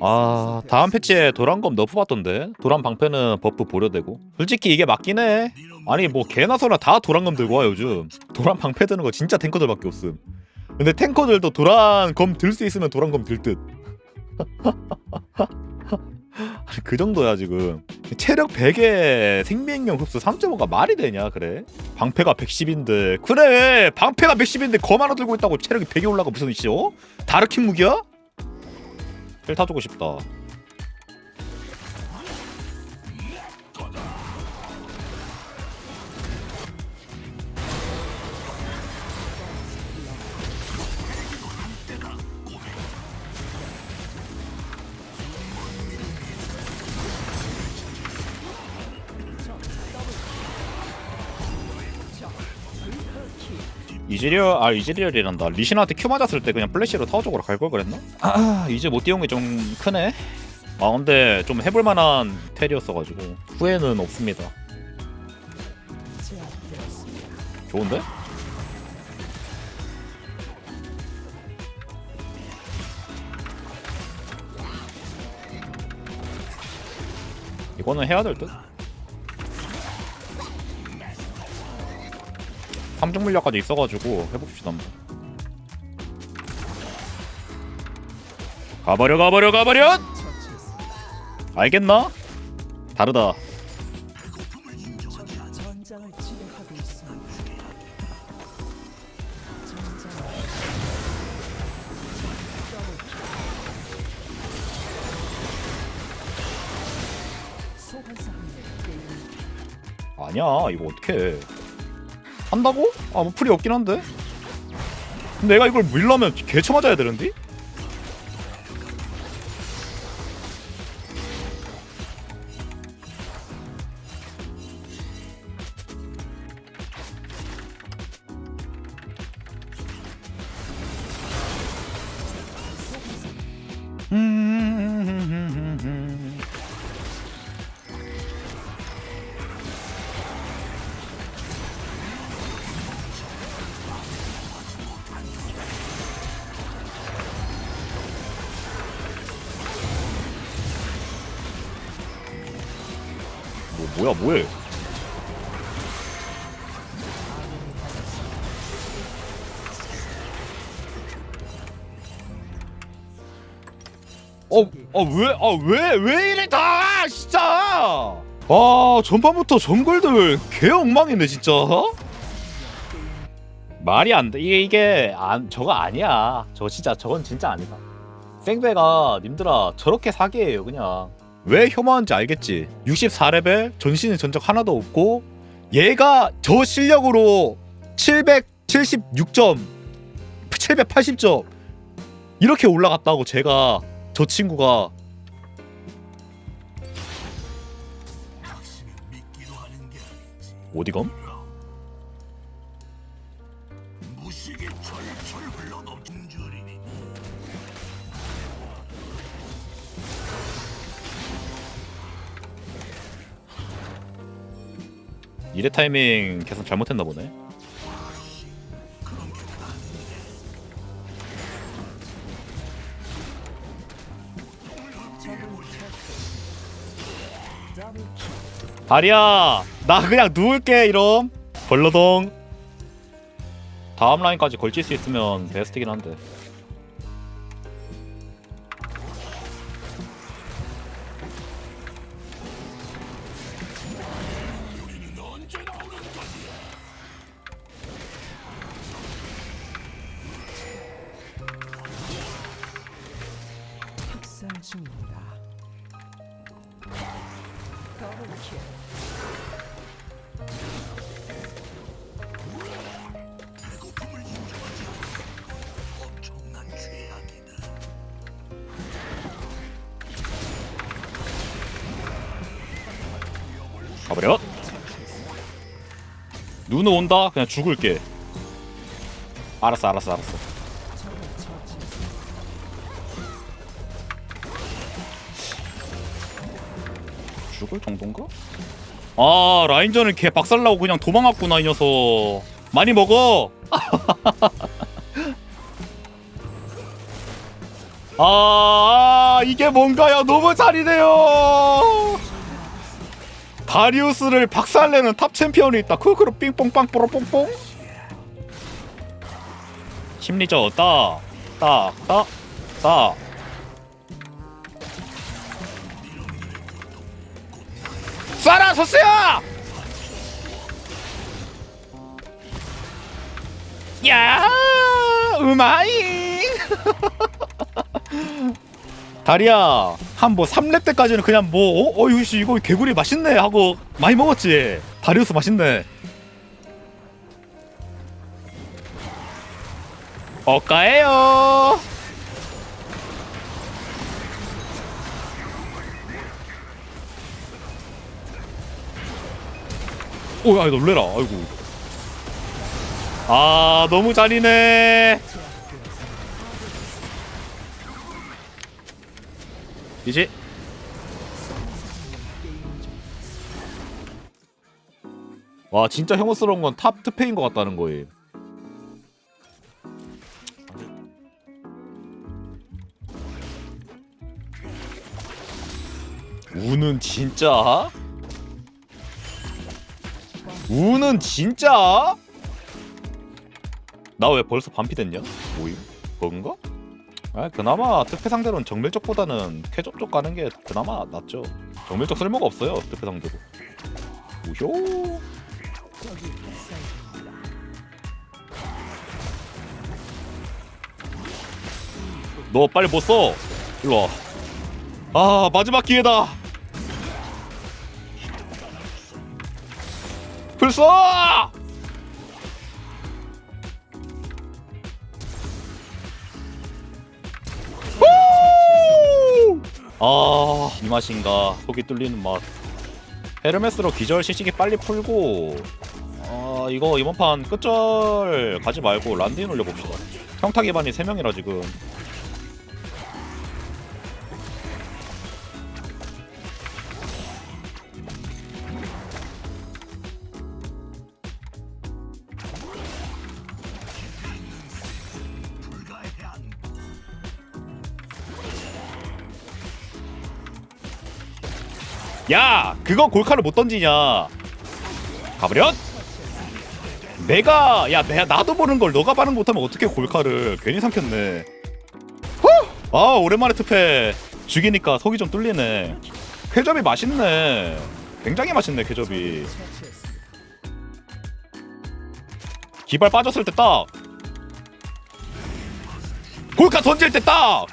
아 다음 패치에 도란검 너프 받던데? 도란 방패는 버프 보려되고. 솔직히 이게 맞긴 해. 아니 뭐 개나 소나 다 도란검 들고 와 요즘. 도란 방패 드는 거 진짜 탱커들밖에 없음. 근데 탱커들도 도란 검 들 수 있으면 도란 검 들 듯. 아니 그 정도야 지금. 체력 100에 생명력 흡수 3.5가 말이 되냐 그래? 방패가 110인데. 그래! 방패가 110인데 검 하나 들고 있다고 체력이 100에 올라가 무슨 이씨 어? 다르킨 무기야? 힐 타주고 싶다 이즈리얼 아 이즈리얼이란다 리신한테 큐 맞았을 때 그냥 플래시로 타워 쪽으로 갈 걸 그랬나? 아 이제 못 띄운 게 좀 크네 아 근데 좀 해볼 만한 텔이었어가지고 후회는 없습니다 좋은데? 이거는 해야 될 듯? 삼중 물약까지 있어가지고 해봅시다 한번 가버려 가버려 가버려 알겠나? 다르다. 아니야 이거 어떻게 한다고? 아 뭐 풀이 없긴 한데 근데 내가 이걸 밀려면 개쳐 맞아야 되는데? 음. 뭐 뭐야 뭐해? 어, 어, 왜, 아, 왜, 왜 이래 다, 진짜! 아, 전반부터 정글들 개 엉망이네, 진짜. 말이 안 돼. 이게, 이게, 안, 저거 아니야. 저거 진짜, 저건 진짜 아니다. 생배가, 님들아, 저렇게 사기예요, 그냥. 왜 혐오한지 알겠지? 64레벨, 전신의 전적 하나도 없고, 얘가 저 실력으로 776점, 780점, 이렇게 올라갔다고 제가 저 친구가 어디검? 이래 타이밍 계속 잘못했나 보네. 다리야, 나 그냥 누울게 이럼. 벌러동. 다음 라인까지 걸칠 수 있으면 베스트긴 한데. 학살 중입니다. 더블킬. 가버려. 누누 온다. 그냥 죽을게. 알았어, 알았어, 알았어. 죽을 정도인가? 아 라인전을 개 박살나고 그냥 도망갔구나 이 녀석 많이 먹어 아, 아 이게 뭔가요? 너무 잔인해요. 다리우스를 박살내는 탑 챔피언이 있다. 크크로 삥뽕빵 뽀로뽕뽕. 심리적 따, 따, 따, 따. 쏴라 소스야! 야, 우마이. 다리야 한 뭐 3렙 때까지는 그냥 뭐 어, 어 이거 씨, 이거 개구리 맛있네 하고 많이 먹었지 다리우스 맛있네 어까예요 오야 놀래라 아이고 아 너무 잔인해 이제 와 진짜 혐오스러운 건탑 특패인 것 같다는 거예요. 우는 진짜? 우는 진짜? 나 왜 벌써 반피 됐냐? 뭐임? 버그인가? 아, 그나마 특패 상대로는 정밀적보다는 쾌적 쪽 가는 게 그나마 낫죠. 정밀적 쓸모가 없어요. 특패 상대로. 우효. 너 빨리 못 써. 일로 와. 아 마지막 기회다. 불써. 아, 이 맛인가. 속이 뚫리는 맛. 헤르메스로 기절 시식이 빨리 풀고 아, 이거 이번 판 끝절 가지 말고 란딘 올려봅시다. 평타 기반이 3명이라 지금 야 그거 골카를 못 던지냐? 가버렸 내가 야 내가 나도 모르는 걸 너가 반응 못하면 어떻게 골카를 괜히 삼켰네. 후! 아 오랜만에 투패. 죽이니까 속이 좀 뚫리네. 쾌접이 맛있네. 굉장히 맛있네 처치했습니다. 기발 빠졌을 때 딱. 골카 던질 때 딱.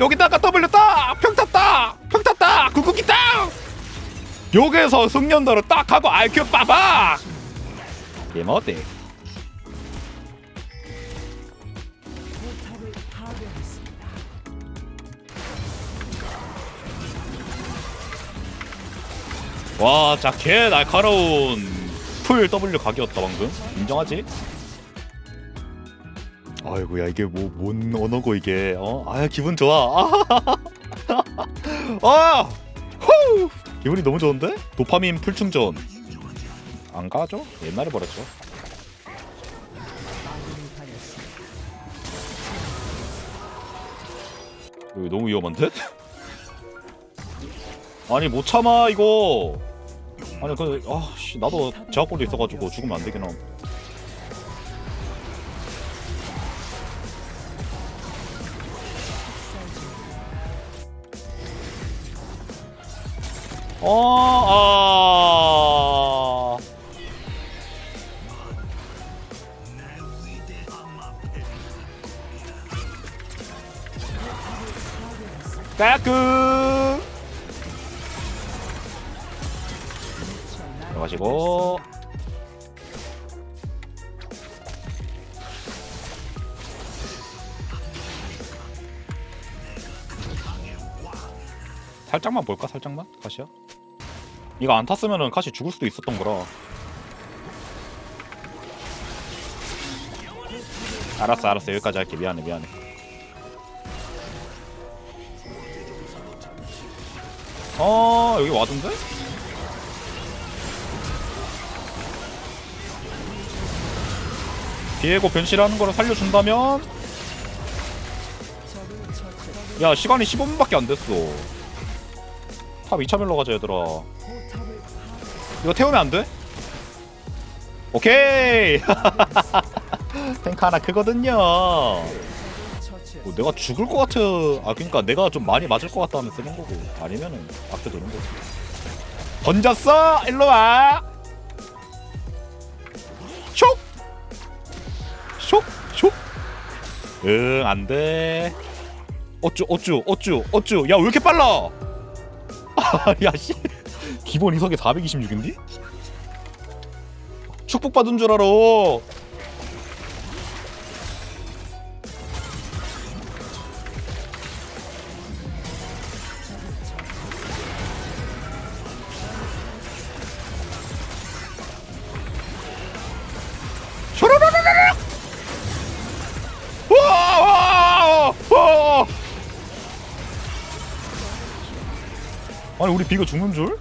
여기다가 W 딱! 평타 딱 딱 궁극기 딱 여기서 숙련도로 딱 하고 IQ 빠박 파괴했습니다. 와, 자개 날카로운 풀 W 각이었다 방금. 인정하지? 아이고야 이게 뭐 뭔 언어고 이게 어? 아 기분 좋아. 아, 아, 후, 기분이 너무 좋은데? 도파민 풀 충전. 안 가죠? 옛날에 버렸죠. 여기 너무 위험한데? 아니 못 참아 이거. 아니 그 아씨 나도 제약골도 있어가지고 죽으면 안 되긴 함. 어, 아. 까꿍. 들어가시고. 살짝만 볼까? 살짝만? 카시야? 이거 안 탔으면은 카시 죽을 수도 있었던 거라. 알았어, 알았어. 여기까지 할게. 미안해, 미안해. 어, 여기 와던데? 디에고 변신하는 거를 살려준다면 야 시간이 15분밖에 안 됐어 탑 2차 밀러 가자 얘들아 이거 태우면 안 돼? 오케이 탱크 하나 크거든요. 뭐 내가 죽을 것 같아 아 그러니까 내가 좀 많이 맞을 것 같다 하면 쓰는 거고 아니면은 아껴두는 거지 던졌어 일로 와 슉! 슉! 슉! 응 안돼 어쭈 어쭈 어쭈 어쭈 야 왜 이렇게 빨라 야씨 기본 이석이 426인데? 축복받은 줄 알아 아니 우리 비가 죽는 줄?